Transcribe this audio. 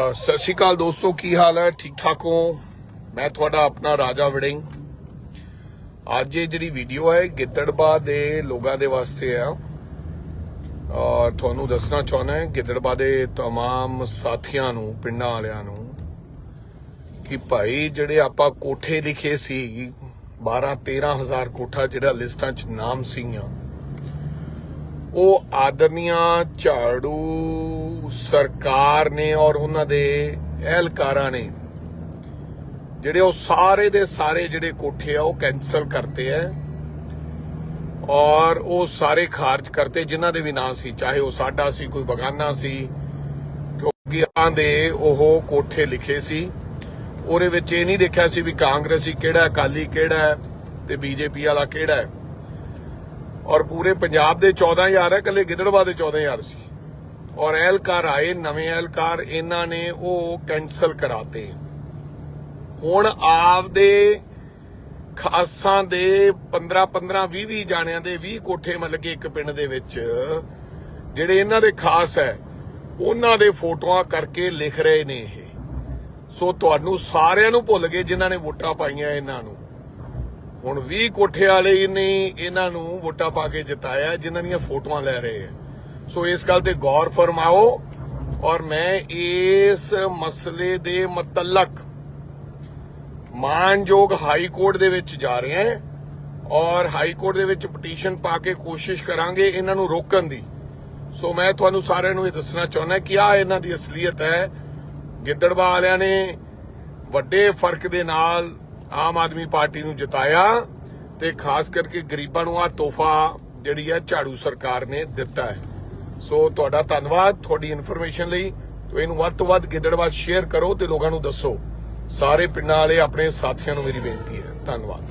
ਅ, ਸਤਿ ਸ਼੍ਰੀ ਅਕਾਲ ਦੋਸਤੋ ਕੀ ਹਾਲ ਹੈ ਠੀਕ ਠਾਕ ਹੋ ਮੈਂ ਤੁਹਾਡਾ ਆਪਣਾ ਰਾਜਾ ਵੜਿੰਗ ਅੱਜ ਇਹ ਜਿਹੜੀ ਵੀਡੀਓ ਹੈ ਗਿੱਦੜਬਾ ਦੇ ਲੋਕਾਂ ਦੇ ਵਾਸਤੇ ਆ ਔਰ ਤੁਹਾਨੂੰ ਦੱਸਣਾ ਚਾਹੁੰਦਾ ਹਾਂ ਗਿੱਦੜਬਾ ਦੇ तमाम ਸਾਥੀਆਂ ਨੂੰ ਪਿੰਡਾਂ ਵਾਲਿਆਂ ਨੂੰ ਕਿ ਭਾਈ ਜਿਹੜੇ ਆਪਾਂ ਕੋਠੇ ਲਿਖੇ ਸੀ 12 13000 ਕੋਠਾ ਜਿਹੜਾ ਲਿਸਟਾਂ 'ਚ ਨਾਮ ਸੀਆਂ ਉਹ ਆਦਰਨੀਆਂ ਝਾੜੂ ਸਰਕਾਰ ਨੇ ਔਰ ਉਹਨਾਂ ਦੇ ਅਹਿਲਕਾਰਾਂ ਨੇ, ਜਿਹੜੇ ਉਹ ਸਾਰੇ ਦੇ ਸਾਰੇ ਜਿਹੜੇ ਕੋਠੇ ਆ, ਉਹ ਕੈਨਸਲ ਕਰਤੇ ਐ ਔਰ ਉਹ ਸਾਰੇ ਖਾਰਜ ਕਰਤੇ, ਜਿਨ੍ਹਾਂ ਦੇ ਵੀ ਨਾਂ ਸੀ, ਚਾਹੇ ਉਹ ਸਾਡਾ ਸੀ, ਕੋਈ ਬਗਾਨਾ ਸੀ, ਕਿਉਂਕਿ ਆਂ ਦੇ ਉਹ ਕੋਠੇ ਲਿਖੇ ਸੀ। ਉਹਦੇ ਵਿੱਚ ਇਹ ਨਹੀਂ ਦੇਖਿਆ ਸੀ ਵੀ ਕਾਂਗਰਸੀ ਕਿਹੜਾ, ਅਕਾਲੀ ਕਿਹੜਾ ਹੈ ਤੇ ਬੀਜੇਪੀ ਵਾਲਾ ਕਿਹੜਾ ਹੈ ਔਰ ਪੂਰੇ ਪੰਜਾਬ ਦੇ 14000 ਹੈ ਕੱਲੇ ਗਿੱਦੜਵਾ ਦੇ 14000 ਸੀ। ਔਰ ਐਲਕਾਰ ਆਏ, ਨਵੇਂ ਐਲਕਾਰ ਇਹਨਾਂ ਨੇ ਉਹ ਕੈਨਸਲ ਕਰਾਤੇ। ਹੁਣ ਆਪਦੇ ਖਾਸਾਂ ਦੇ 15 15 20 20 ਜਾਣਿਆਂ ਦੇ 20 ਕੋਠੇ ਮਤਲਬ ਕਿ ਇੱਕ ਪਿੰਡ ਦੇ ਵਿੱਚ ਜਿਹੜੇ ਇਹਨਾਂ ਦੇ ਖਾਸ ਹੈ, ਉਹਨਾਂ ਦੇ ਫੋਟੋਆਂ ਕਰਕੇ ਲਿਖ ਰਹੇ ਨੇ ਇਹ। ਸੋ ਤੁਹਾਨੂੰ ਸਾਰਿਆਂ ਨੂੰ ਭੁੱਲ ਗਏ ਜਿਨ੍ਹਾਂ ਨੇ ਵੋਟਾਂ ਪਾਈਆਂ ਇਹਨਾਂ ਨੂੰ। ਹੁਣ 20 ਕੋਠੇ ਵਾਲੇ ਹੀ ਨੇ ਇਹਨਾਂ ਨੂੰ ਵੋਟਾਂ ਪਾ ਕੇ ਜਿਤਾਇਆ, ਜਿਨ੍ਹਾਂ ਦੀਆਂ ਫੋਟੋਆਂ ਲੈ ਰਹੇ ਆ ਸੋ ਇਸ ਗੱਲ ਤੇ ਗੌਰ ਫਰਮਾਓ ਔਰ ਮੈਂ ਇਸ ਮਸਲੇ ਦੇ ਮੁਤਲਕ ਮਾਨਯੋਗ ਹਾਈ ਕੋਰਟ ਦੇ ਵਿੱਚ ਜਾ ਰਿਹਾ ਹਾਂ ਔਰ ਹਾਈ ਕੋਰਟ ਦੇ ਵਿੱਚ ਪਟੀਸ਼ਨ ਪਾ ਕੇ ਕੋਸ਼ਿਸ਼ ਕਰਾਂਗੇ ਇਹਨਾਂ ਨੂੰ ਰੋਕਣ ਦੀ। ਸੋ ਮੈਂ ਤੁਹਾਨੂੰ ਸਾਰਿਆਂ ਨੂੰ ਇਹ ਦੱਸਣਾ ਚਾਹੁੰਦਾ ਕਿ ਆ ਇਹਨਾਂ ਦੀ ਅਸਲੀਅਤ ਹੈ। ਗਿੱਦੜਵਾ ਵਾਲਿਆਂ ਨੇ ਵੱਡੇ ਫ਼ਰਕ ਦੇ ਨਾਲ ਆਮ ਆਦਮੀ ਪਾਰਟੀ ਨੂੰ ਜਿਤਾਇਆ ਤੇ ਖਾਸ ਕਰਕੇ ਗਰੀਬਾਂ ਨੂੰ ਆ ਤੋਹਫਾ ਜਿਹੜੀ ਹੈ ਝਾੜੂ ਸਰਕਾਰ ਨੇ ਦਿੱਤਾ ਹੈ। ਸੋ ਤੁਹਾਡਾ ਧੰਨਵਾਦ ਤੁਹਾਡੀ ਇਨਫੋਰਮੇਸ਼ਨ ਲਈ। ਤੋ ਇਹਨੂੰ ਵੱਧ ਤੋਂ ਵੱਧ ਗਿੱਦੜਵਾ ਸ਼ੇਅਰ ਕਰੋ ਤੇ ਲੋਕਾਂ ਨੂੰ ਦੱਸੋ। ਸਾਰੇ ਪਿੰਡਾਂ ਵਾਲੇ ਆਪਣੇ ਸਾਥੀਆਂ ਨੂੰ ਮੇਰੀ ਬੇਨਤੀ ਹੈ। ਧੰਨਵਾਦ।